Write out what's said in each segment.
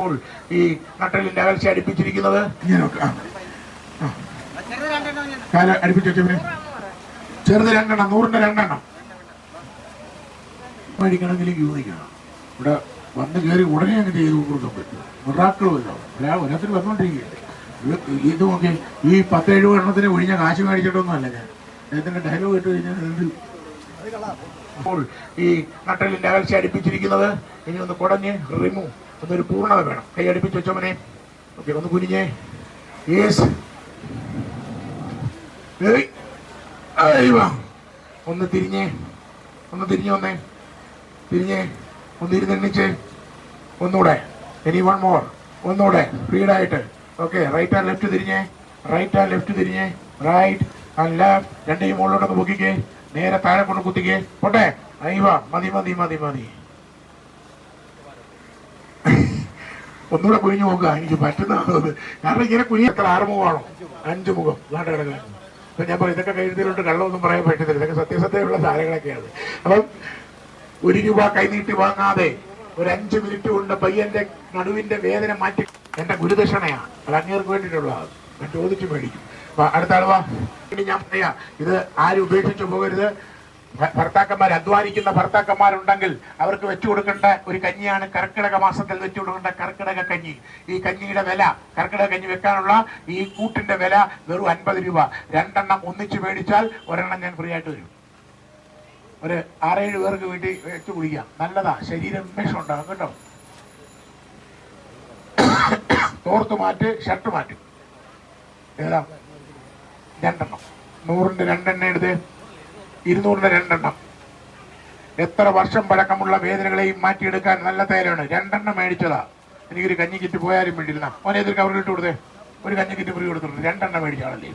ഇപ്പോൾ ഈ നട്ടലിന്റെ അകൽച്ച അടുപ്പിച്ചിരിക്കുന്നത്? അടുപ്പിച്ച് ചെറുത് രണ്ടെണ്ണം നൂറിന്റെ രണ്ടെണ്ണം. വഴിക്കണമെങ്കിൽ യൂണിക്കണം ഇവിടെ വന്ന് കയറി ഉടനെ അങ്ങ് ചെയ്ത് കൊടുക്കാൻ പറ്റും. മിറാക്കളുമല്ലോ ഒരാൾ ഒരത്തിൽ വന്നുകൊണ്ടിരിക്കുകയല്ലേ ഇത് ഇത് നോക്കി ഈ പത്ത് എഴുപത് എണ്ണത്തിന് ഒഴിഞ്ഞ കാശ് മേടിച്ചിട്ടൊന്നും അല്ല ഞാൻ. അദ്ദേഹത്തിന്റെ ഡയലോഗ് കേട്ട് കഴിഞ്ഞാൽ അപ്പോൾ ഈ നട്ടലിന്റെ അകൽച്ച അടുപ്പിച്ചിരിക്കുന്നത്? ഇനി ഒന്ന് കുടഞ്ഞ് റിമൂ ഒന്നൊരു പൂർണത വേണം. കൈ അടുപ്പിച്ച് വെച്ചോമനെ ഓക്കെ ഒന്ന് കുനിഞ്ഞേ. യേസ്. ഒന്ന് തിരിഞ്ഞേ. ഒന്ന് തിരിഞ്ഞു വന്നേ. തിരിഞ്ഞേ. ഒന്ന് ഇരുന്നെണ്ണിച്ച് ഒന്നുകൂടെ എനി വൺ മോർ ഒന്നുകൂടെ ഫ്രീഡായിട്ട് ഓക്കെ റൈറ്റ് ആൻഡ് ലെഫ്റ്റ് തിരിഞ്ഞേ. റൈറ്റ് ആൻഡ് ലെഫ്റ്റ് തിരിഞ്ഞേ. റൈറ്റ് ആൻഡ് ലെഫ്റ്റ് രണ്ടേയും മുകളിലോട്ടൊന്ന് പൊക്കിക്കേ. നേരെ താഴെ കൊണ്ട് കുത്തിക്കേ. പോട്ടെ. അയ്യോ മതി മതി മതി മതി. ഒന്നുകൂടെ കുനിഞ്ഞു നോക്കുക എനിക്ക് പറ്റുന്നത് കാരണം ഇങ്ങനെ കുനിയ എത്ര ആറ് മുഖമാണോ? അഞ്ച് മുഖം. ഇതാണ്ട് കിടക്കാൻ അപ്പൊ ഞാൻ പറയും ഇതൊക്കെ കഴുതിയിലോട്ട് കള്ളമൊന്നും പറയാൻ പറ്റത്തില്ല. ഇതൊക്കെ സത്യസത്യമുള്ള സാധനങ്ങളൊക്കെയാണ്. അപ്പം ഒരു രൂപ കൈനീട്ടി വാങ്ങാതെ ഒരു അഞ്ച് മിനിറ്റ് കൊണ്ട് പയ്യന്റെ നടുവിന്റെ വേദന മാറ്റി എന്റെ ഗുരുദക്ഷിണയാണ്. അത് അങ്ങേർക്ക് വേണ്ടിയിട്ടുള്ളതാണ് ഞാൻ ചോദിച്ചു മേടിക്കും. അടുത്ത ആളുവാ ഇനി ഞാൻ പറയാ ഇത് ആരും ഉപേക്ഷിച്ചു പോകരുത്. ഭർത്താക്കന്മാർ അധ്വാനിക്കുന്ന ഭർത്താക്കന്മാരുണ്ടെങ്കിൽ അവർക്ക് വെച്ചു കൊടുക്കേണ്ട ഒരു കഞ്ഞിയാണ് കർക്കിടക മാസത്തിൽ വെച്ചു കൊടുക്കേണ്ട കർക്കിടക കഞ്ഞി. ഈ കഞ്ഞിയുടെ വില കർക്കിടക കഞ്ഞി വെക്കാനുള്ള ഈ കൂട്ടിന്റെ വില വെറും അൻപത് രൂപ. രണ്ടെണ്ണം ഒന്നിച്ച് മേടിച്ചാൽ ഒരെണ്ണം ഞാൻ ഫ്രീ ആയിട്ട് വരും ഒരു ആറേഴ് പേർക്ക് വീട്ടിൽ വെച്ച് കുടിക്കാം. നല്ലതാ. ശരീരം ഉന്മേഷം ഉണ്ടാകും കേട്ടോ. തോർത്ത് മാറ്റ് ഷർട്ട് മാറ്റും. ഏതാ? രണ്ടെണ്ണം. നൂറിന്റെ രണ്ടെണ്ണം എടുത്ത്. ഇരുന്നൂറിന്റെ രണ്ടെണ്ണം. എത്ര വർഷം പഴക്കമുള്ള വേദനകളെയും മാറ്റിയെടുക്കാൻ നല്ല തേലാണ് രണ്ടെണ്ണം മേടിച്ചതാ. എനിക്കൊരു കഞ്ഞി കിറ്റ് പോയാലും വേണ്ടിയില്ല മോനെ ഇതിൽ കവറിൽ ഇട്ട് കൊടുത്തേ. ഒരു കഞ്ഞി കിറ്റ് പുറകെ കൊടുത്തിട്ടുണ്ട്. രണ്ടെണ്ണം മേടിച്ചാണല്ലേ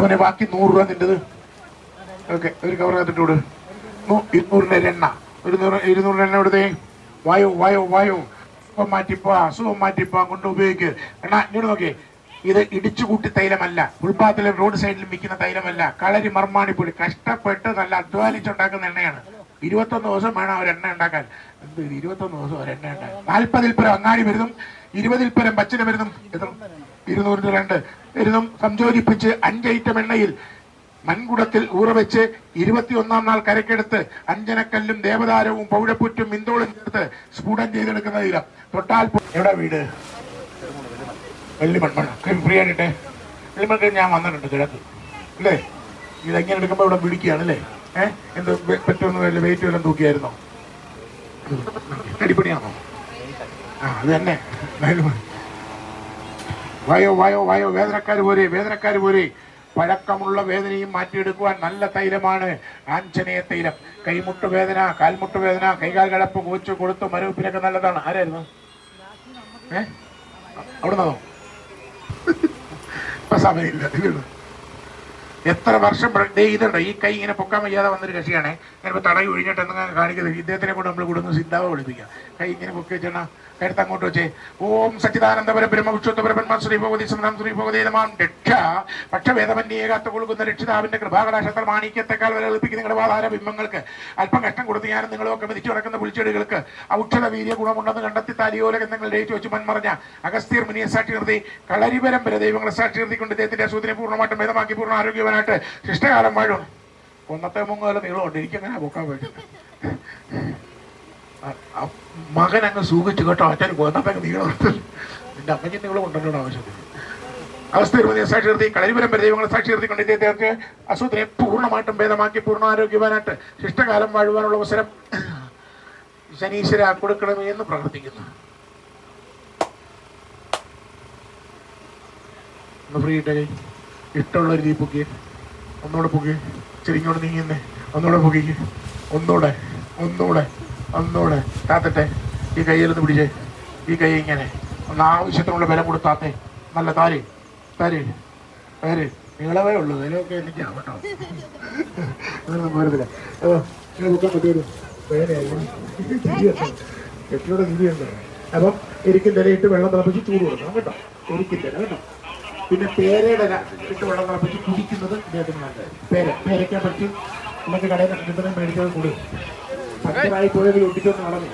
മോനെ ബാക്കി നൂറ് രൂപ നിന്റത്. ഓക്കെ ഒരു കവർ കത്തിട്ട് വിട് ഇരുന്നൂറിന്റെ എണ്ണ ഒരു നൂറ് എണ്ണ എടുത്തേ. വായു വായു വായു. അസുഖം മാറ്റിപ്പോ അസുഖം മാറ്റിപ്പോ. കൊണ്ട് ഉപയോഗിക്കുക എണ്ണ ഇങ്ങോട്ട് നോക്കിയേ ഇത് ഇടിച്ചുകൂട്ടി തൈലമല്ല. ഉൾപ്പാത്തിലെ റോഡ് സൈഡിൽ വിൽക്കുന്ന തൈലമല്ല. കളരി മർമാണിപ്പൊടി കഷ്ടപ്പെട്ട് നല്ല അധ്വാനിച്ചുണ്ടാക്കുന്ന എണ്ണയാണ്. ഇരുപത്തൊന്ന് ദിവസം വേണം അവർ എണ്ണ ഉണ്ടാക്കാൻ. എന്ത് ഇരുപത്തൊന്ന് ദിവസം ഒരു എണ്ണ ഉണ്ടാക്കാൻ? നാൽപ്പതിൽ പരം അങ്ങാടി വരുന്നും ഇരുപതിൽ പരം പച്ചിന് വരുന്നും രൂപ രണ്ട്. മരുന്നും സംയോജിപ്പിച്ച് അഞ്ച് ഐറ്റം എണ്ണയിൽ മൺകുടത്തിൽ ഊറവെച്ച് ഇരുപത്തിയൊന്നാം നാൾ കരക്കെടുത്ത് അഞ്ജനക്കല്ലും ദേവതാരവും പൗഴപ്പുറ്റും മിന്തോളും ചേർത്ത് സ്ഫുടം ചെയ്തെടുക്കുന്ന തൊട്ടാൽ എവിടെ വീട്? വെള്ളിമൺ ഫ്രീ ആയിട്ടെ വെള്ളി മൺ ഞാൻ വന്നിട്ടുണ്ട് കിഴക്ക്. അല്ലേ? ഇതെങ്ങനെ എടുക്കുമ്പോൾ ഇവിടെ പിടിക്കുകയാണ് അല്ലേ? ഏഹ് എന്ത് പറ്റുമെന്ന് വല്ല വെയിറ്റ് വല്ലതും തൂക്കിയായിരുന്നോ? അടിപ്പണിയാണോ ആ അത് തന്നെ. വയോ വായോ വായോ വേദനക്കാർ പോരെ വേദനക്കാർ പോരെ. പഴക്കമുള്ള വേദനയും മാറ്റിയെടുക്കുവാൻ നല്ല തൈലമാണ്. ആഞ്ജനേയ തൈലം. കൈമുട്ട് വേദന കാൽമുട്ട് വേദന കൈകാൽ കിടപ്പ് കോച്ച് കൊടുത്ത് മരവിപ്പിനൊക്കെ നല്ലതാണ്. ആരായിരുന്നു? ഏ? അവിടെ നിന്നോ ഇപ്പൊ സമയമില്ല. എത്ര വർഷം ദേ ഇതുണ്ട് ഈ കൈ ഇങ്ങനെ പൊക്കാൻ വയ്യാതെ വന്നൊരു കക്ഷിയാണ്. ഞാനിപ്പോൾ തടയി ഒഴിഞ്ഞിട്ട് എന്തെങ്കിലും കാണിക്കുന്നത് ഇദ്ദേഹത്തിനെ കൊണ്ട് നമ്മൾ കൂടുന്ന സിദ്ധാവ് വിളിപ്പിക്കാം കൈ ഇങ്ങനെ പൊക്കി വെച്ചാ എടുത്ത് അങ്ങോട്ട് വെച്ചേ. ഓം സച്ചിദാനന്ദപര ബ്രഹ്മ വിശ്വത്തപര ബ്രഹ്മ ശ്രീ ഭഗവതി സമനം ശ്രീ ഭഗവതി നമാം. രക്ഷ. പക്ഷവേദമന്യേ കാത്തു കൊടുക്കുന്ന രക്ഷിതാവിന്റെ കൃപാകടാശത്ര മാണിക്യത്തെക്കാൾ വരെ എളുപ്പിക്കുന്ന നിങ്ങളുടെ വാധാര ബിംബങ്ങൾക്ക് അല്പം കഷ്ടം കൊടുത്ത് ഞാനും നിങ്ങളൊക്കെ മതിച്ചു കിടക്കുന്ന പുളിച്ചെടികൾക്ക് ഔഷധ വീര്യ ഗുണമുണ്ടെന്ന് കണ്ടെത്തി താലിയോല ഗന്ധങ്ങൾ രയിച്ചു വെച്ച് മൺമറഞ്ഞ അഗസ്തീർ മുനിയെ സാക്ഷി നിർത്തി കളരിപരം വരെ ദൈവങ്ങളെ സാക്ഷി കൊണ്ട് ഇദ്ദേഹത്തിന്റെ അസൂതിനെ പൂർണമായിട്ടും ഭേദമാക്കി പൂർണ ആരോഗ്യവാനായിട്ട് ശിഷ്ടകാലം വാഴും. കൊന്നത്തെ മുങ്ങാലും നീളമുണ്ട് എനിക്കങ്ങനെ പോക്കാൻ ആ മകൻ അങ്ങ് സൂഖിച്ചു കേട്ടോ അച്ഛൻ കൊന്നത്തെ നീളമുണ്ട് നിന്റെ അമ്മയ്ക്ക് നിങ്ങൾ കൊണ്ടുവരണം ആവശ്യത്തിന് അവസ്ഥ സാക്ഷി നിർത്തി കളരിപരം വരെ ദൈവങ്ങളെ സാക്ഷി നിർത്തിക്കൊണ്ട് ഇദ്ദേഹത്തെ അസുഖത്തിനെ പൂർണമായിട്ടും ഭേദമാക്കി പൂർണ ആരോഗ്യവാനായിട്ട് ശിഷ്ടകാലം വാഴുവാനുള്ള അവസരം ശനീശ്വര കൊടുക്കണമേ എന്ന് പ്രാർത്ഥിക്കുന്നു. ഒന്ന് ഫ്രീ ഇട്ടേ. ഇഷ്ടമുള്ള രീതി പൊക്കി ഒന്നുകൂടെ പൊക്കി ചെരിങ്ങോട്ട് നീങ്ങുന്നേ. ഒന്നുകൂടെ പൊക്കിക്ക്. ഒന്നുകൂടെ. ഒന്നുകൂടെ. ഒന്നുകൂടെ താത്തട്ടെ ഈ കയ്യിലൊന്ന് പിടിച്ചേ. ഈ കൈ ഇങ്ങനെ. ഒന്ന് ആവശ്യത്തിനുള്ള ബലം കൊടുത്താത്തേ നല്ല താരി താരി താരി. നീളവേ ഉള്ളൂ വിലയൊക്കെ എനിക്ക് അതൊന്നും പോരത്തില്ല ഓ അപ്പം എരിക്കിന്റെ ഇട്ട് വെള്ളം തിളപ്പിച്ച് ചൂട് കൊടുക്കണം കേട്ടോ. എരിക്കിന്റെ കേട്ടോ. പിന്നെ പേരയുടെ ഇട്ട് വെള്ളം തിളപ്പിച്ച് കുടിക്കുന്നത് ഇദ്ദേഹത്തിന് നല്ലത് പേര പേരയ്ക്കാൻ പറ്റി നമുക്ക് കടയിൽ കിട്ടുന്നത് മേടിച്ചത് കൂടി. ശക്തമായി പുഴയിൽ ഒട്ടിച്ചൊന്ന് നടന്നു.